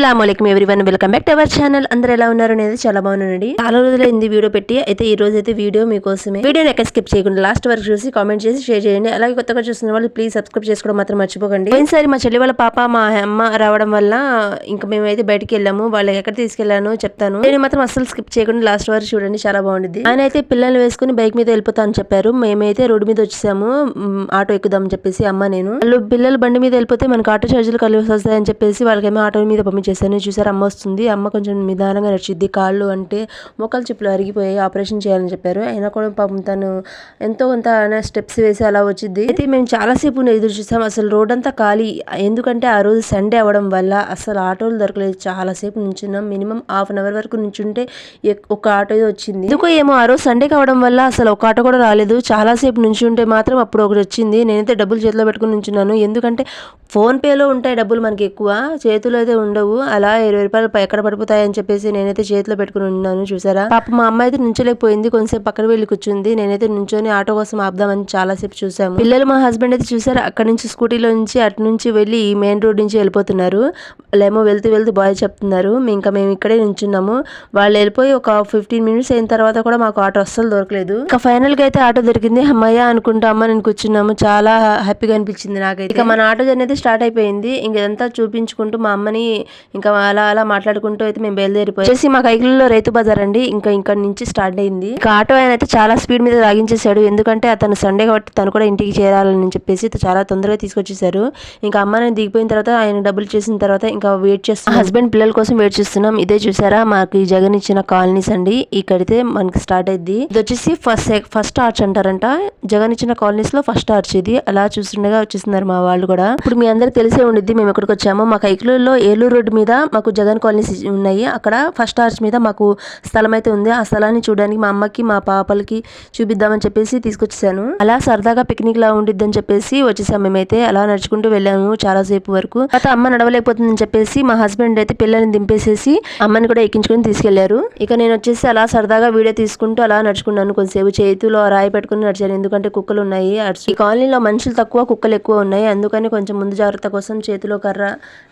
అస్సలం everyone welcome back to our channel. అందరూ ఎలా ఉన్నారు అనేది చాలా బాగున్నానండి. చాలా రోజులైంది వీడియో పెట్టి అయితే ఈ రోజు అయితే వీడియో మీకోసమే. వీడియోని ఎక్కడ స్కిప్ చేయకుండా లాస్ట్ వరకు చూసి కామెంట్ చేసి షేర్ చేయండి. అలాగే కొత్తగా చూస్తున్న వాళ్ళు ప్లీజ్ సబ్స్క్రైబ్ చేసుకోవడం మాత్రం మర్చిపోకండి. ఒకసారి మా చెల్లి వాళ్ళ పాప మా అమ్మ రావడం వల్ల ఇంకా మేమైతే బయటికి వెళ్ళాము. వాళ్ళకి ఎక్కడ తీసుకెళ్ళాను చెప్తాను. నేను మాత్రం అస్సలు స్కిప్ చేయకుండా లాస్ట్ వరకు చూడండి. చాలా బాగుంటుంది ఆయన అయితే పిల్లల్ని వేసుకుని బైక్ మీద వెళ్ళిపోతాను చెప్పారు. మేమైతే రోడ్డు మీద వచ్చేసాము. ఆటో ఎక్కుదాం చెప్పేసి అమ్మ నేను. వాళ్ళు పిల్లలు బండి మీద వెళ్ళిపోతే మనకు ఆటో ఛార్జీలు కలిసి వస్తాయని చెప్పేసి వాళ్ళకేమో ఆటో మీద చేశాను. చూసారు అమ్మ వస్తుంది. అమ్మ కొంచెం నిదానంగా నడిచిద్ది. కాళ్ళు అంటే మోకాలు చెప్పులు అరిగిపోయి ఆపరేషన్ చేయాలని చెప్పారు. అయినా కూడా పాపం తను ఎంతో కొంత స్టెప్స్ వేసి అలా వచ్చింది అయితే మేము చాలాసేపు ఎదురు చూసాం. అసలు రోడ్ అంతా ఖాళీ. ఎందుకంటే ఆ రోజు సండే అవ్వడం వల్ల అసలు ఆటోలు దొరకలేదు. చాలాసేపు నుంచున్నాం. మినిమం హాఫ్ అన్ అవర్ వరకు నుంచుంటే ఒక ఆటో వచ్చింది. ఎందుకో ఏమో ఆ రోజు సండే కావడం వల్ల అసలు ఒక ఆటో కూడా రాలేదు. చాలాసేపు నుంచుంటే మాత్రం అప్పుడు ఒకటి వచ్చింది. నేనైతే డబ్బులు చేతిలో పెట్టుకుని నుంచున్నాను. ఎందుకంటే ఫోన్పేలో ఉంటాయి డబ్బులు మనకి ఎక్కువ. చేతిలో అయితే ఉండవు. అలా ఇరవై రూపాయలు ఎక్కడ పడిపోతాయని చెప్పేసి నేనైతే చేతిలో పెట్టుకుని ఉన్నాను చూసారా? పాప మా అమ్మ అయితే నుంచోలేకపోయింది కొంచెంసేపు పక్కన వెళ్ళి కూర్చుంది. నేనైతే నుంచొని ఆటో కోసం ఆపుదామని చాలాసేపు చూసాము పిల్లలు మా హస్బెండ్ అయితే చూసారు అక్కడ నుంచి స్కూటీలో నుంచి అటు నుంచి వెళ్ళి మెయిన్ రోడ్ నుంచి వెళ్ళిపోతున్నారు. వాళ్ళేమో వెళ్తూ వెళ్తూ బాయ్ చెప్తున్నారు ఇంకా మేము ఇక్కడే నించున్నాము. వాళ్ళు వెళ్ళిపోయి ఒక ఫిఫ్టీన్ మినిట్స్ అయిన తర్వాత కూడా మాకు ఆటో అస్సలు దొరకలేదు. ఇంకా ఫైనల్గా అయితే ఆటో దొరికింది అమ్మయ్య అనుకుంటా అమ్మ నేను కూర్చున్నాము. చాలా హ్యాపీగా అనిపించింది నాకైతే. ఇక మన ఆటో జర్నీ అయితే స్టార్ట్ అయిపోయింది. ఇంక ఇదంతా చూపించుకుంటూ మా అమ్మని ఇంకా అలా అలా మాట్లాడుకుంటూ అయితే మేము బయలుదేరిపోయి. వచ్చేసి మా కైకిలలో రైతు బజార్ అండి. ఇంకా ఇక్కడ నుంచి స్టార్ట్ అయింది. ఇంకా ఆటో ఆయన అయితే చాలా స్పీడ్ మీద తాగించేశాడు ఎందుకంటే అతను సండే కాబట్టి తను కూడా ఇంటికి చేరాలని చెప్పేసి చాలా తొందరగా తీసుకొచ్చేసారు ఇంకా అమ్మ నేను దిగిపోయిన తర్వాత ఆయన డబ్బులు చేసిన తర్వాత ఇంకా వెయిట్ చేస్తున్నాం. హస్బెండ్ పిల్లల కోసం వెయిట్ చేస్తున్నాం. ఇదే చూసారా? మాకు ఈ జగన్ ఇచ్చిన కాలనీస్ అండి. ఇక్కడైతే మనకి స్టార్ట్ అయింది ఇది వచ్చేసి ఫస్ట్ ఫస్ట్ ఆర్చ్ అంటారంట. జగన్ ఇచ్చిన కాలనీస్లో ఫస్ట్ ఆర్చ్ ఇది. అలా చూస్తుండగా వచ్చేస్తున్నారు మా వాళ్ళు కూడా. ఇప్పుడు మీ అందరికి తెలిసే ఉండిద్ది. మేము ఎక్కడికి వచ్చాము. మా కైకులలో ఏలూరు రోడ్డు మీద మాకు జగన్ కాలనీస్ ఉన్నాయి. అక్కడ ఫస్ట్ ఆర్చ్ మీద మాకు స్థలం అయితే ఉంది. ఆ స్థలాన్ని చూడడానికి మా అమ్మకి మా పాపలకి చూపిద్దామని చెప్పేసి తీసుకొచ్చేసాను. అలా సరదాగా పిక్నిక్ లా ఉండిద్దని చెప్పేసి వచ్చేసాం మేమైతే. అలా నడుచుకుంటూ వెళ్ళాము చాలా సేపు వరకు. తర్వాత అమ్మ నడవలేకపోతుందని చెప్పేసి మా హస్బెండ్ అయితే పిల్లల్ని దింపేసేసి అమ్మని కూడా ఎక్కించుకొని తీసుకెళ్ళారు. ఇక నేను వచ్చేసి అలా సరదాగా వీడియో తీసుకుంటూ అలా నడుచుకున్నాను కొంతసేపు. చేతిలో రాయి పెట్టుకుని నడిచాను. ఎందుకంటే కుక్కలు ఉన్నాయి. ఈ కాలనీలో మనుషులు తక్కువ కుక్కలు ఎక్కువ ఉన్నాయి. అందుకని కొంచెం ముందు జాగ్రత్త కోసం చేతిలో కర్ర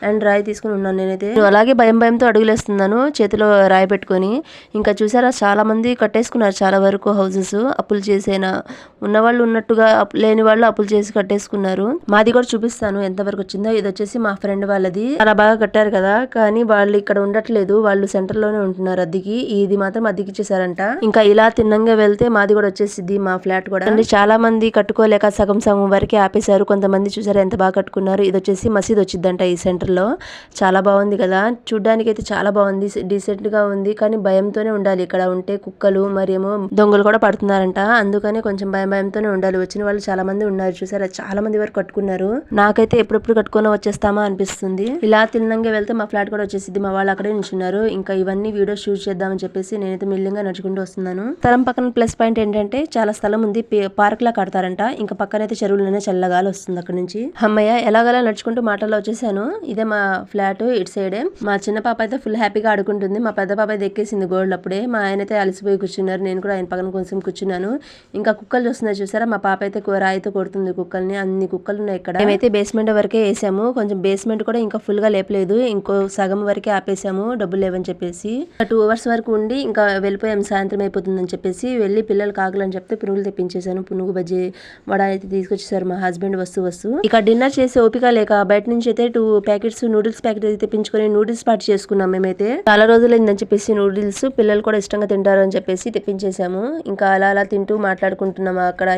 అండ్ రాయి తీసుకుని ఉన్నాను నేనైతే. నేను అలాగే భయం భయంతో అడుగులేస్తున్నాను చేతిలో రాయి పెట్టుకొని. ఇంకా చూసారా చాలా మంది కట్టేసుకున్నారు చాలా వరకు హౌసెస్ అప్పులు చేసేనా. ఉన్నవాళ్ళు ఉన్నట్టుగా లేని వాళ్ళు అప్పులు చేసి కట్టేసుకున్నారు. మాది కూడా చూపిస్తాను ఎంతవరకు వచ్చిందో. ఇది వచ్చేసి మా ఫ్రెండ్ వాళ్ళది. చాలా బాగా కట్టారు కదా కానీ వాళ్ళు ఇక్కడ ఉండట్లేదు. వాళ్ళు సెంటర్లోనే ఉంటున్నారు అద్దెకి. ఇది మాత్రం అద్దెకి ఇచ్చేసారంట ఇంకా ఇలా తిన్నంగా వెళ్తే మాది కూడా వచ్చేసిద్ది మా ఫ్లాట్ కూడా. అంటే చాలా మంది కట్టుకోలేక సగం సగం వరకే ఆపేశారు. కొంతమంది చూసారు ఎంత బాగా కట్టుకున్నారు. ఇది వచ్చేసి మసీద్ వచ్చిందంట ఈ సెంటర్లో. చాలా బాగుంది. కదా. చూడ్డానికి అయితే చాలా బాగుంది. డీసెంట్గా ఉంది. కానీ భయంతోనే ఉండాలి. ఇక్కడ ఉంటే కుక్కలు మరేమో దొంగలు కూడా పడుతున్నారంట. అందుకని కొంచెం భయం భయంతోనే ఉండాలి. వచ్చిన వాళ్ళు చాలా మంది ఉన్నారు చూసారా. చాలా మంది వరకు కట్టుకున్నారు. నాకైతే ఎప్పుడెప్పుడు కట్టుకొని వచ్చేస్తామా అనిపిస్తుంది. ఇలా తిన్నంగా వెళ్తే మా ఫ్లాట్ కూడా వచ్చేసింది మా వాళ్ళు అక్కడే నిల్చున్నారు. ఇంకా ఇవన్నీ వీడియోస్ షూట్ చేద్దామని చెప్పేసి నేనైతే మిల్లింగా నడుచుకుంటూ వస్తున్నాను. స్థలం పక్కన ప్లస్ పాయింట్ ఏంటంటే చాలా స్థలం ఉంది. పార్క్ లా కడతారంట. ఇంకా పక్కనైతే చెరువులోనే చల్లగాలి వస్తుంది అక్కడ నుంచి. అమ్మయ్య ఎలాగలా నడుచుకుంటూ మాటల్లో వచ్చేసాను. ఇదే మా ఫ్లాట్. ఇట్స్ సైడే మా చిన్న పాప అయితే ఫుల్ హ్యాపీగా ఆడుకుంటుంది. మా పెద్ద పాప అయితే ఎక్కేసింది గోల్డ్ అప్పుడే. మా ఆయన అయితే అలసిపోయి కూర్చున్నారు. నేను కూడా ఆయన పక్కన కొంచెం కూర్చున్నాను. ఇంకా కుక్కలు చూస్తున్నాయి చూసారా? మా పాప అయితే రాయితో కొడుతుంది కుక్కల్ని. అన్ని కుక్కలు ఉన్నాయి ఇక్కడ. మేమైతే బేస్మెంట్ వరకే వేసాము. కొంచెం బేస్మెంట్ కూడా ఇంకా ఫుల్గా లేపలేదు. ఇంకో సగం వరకే ఆపేసాము. డబ్బులు లేవని చెప్పేసి. టూ అవర్స్ వరకు ఉండి ఇంకా వెళ్ళిపోయాం సాయంత్రం అయిపోతుందని చెప్పేసి వెళ్ళి పిల్లలు కాగలని చెప్తే పునుగులు తెప్పించేసాను పునుగు బజ్జీ వడ అయితే తీసుకొచ్చేసారు మా హస్బెండ్ వస్తూ వస్తూ. ఇక డిన్నర్ చేసే ఓపిక లేక బయట నుంచి అయితే టూ ప్యాకెట్స్ నూడిల్స్ ప్యాకెట్ అయితే తెప్పించుకొని నూడిల్స్ పాటు చేసుకున్నాం మేమైతే. చాలా రోజులైందని చెప్పేసి నూడిల్స్ పిల్లలు కూడా ఇష్టంగా తింటారు అని చెప్పేసి తెప్పించేసాము ఇంకా అలా అలా తింటూ మాట్లాడుకుంటున్నాము అక్కడ.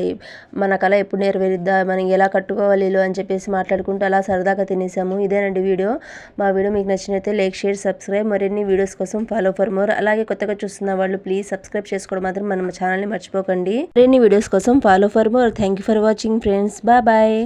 మన కళ ఎప్పుడు నెరవేరుద్దా? మనం ఎలా కట్టుకోవాలి అని చెప్పేసి మాట్లాడుకుంటూ అలా సరదాగా తినేసాము ఇదేనండి వీడియో. మా వీడియో మీకు నచ్చినైతే లైక్ షేర్ సబ్స్క్రైబ్. మరిన్ని వీడియోస్ కోసం ఫాలో ఫర్ మోర్. అలాగే కొత్తగా చూస్తున్న వాళ్ళు ప్లీజ్ సబ్స్క్రైబ్ చేసుకోవడం మాత్రం మన ఛానల్ని మర్చిపోకండి. మరిన్ని వీడియోస్ కోసం follow for more. Thank you for watching friends. Bye bye.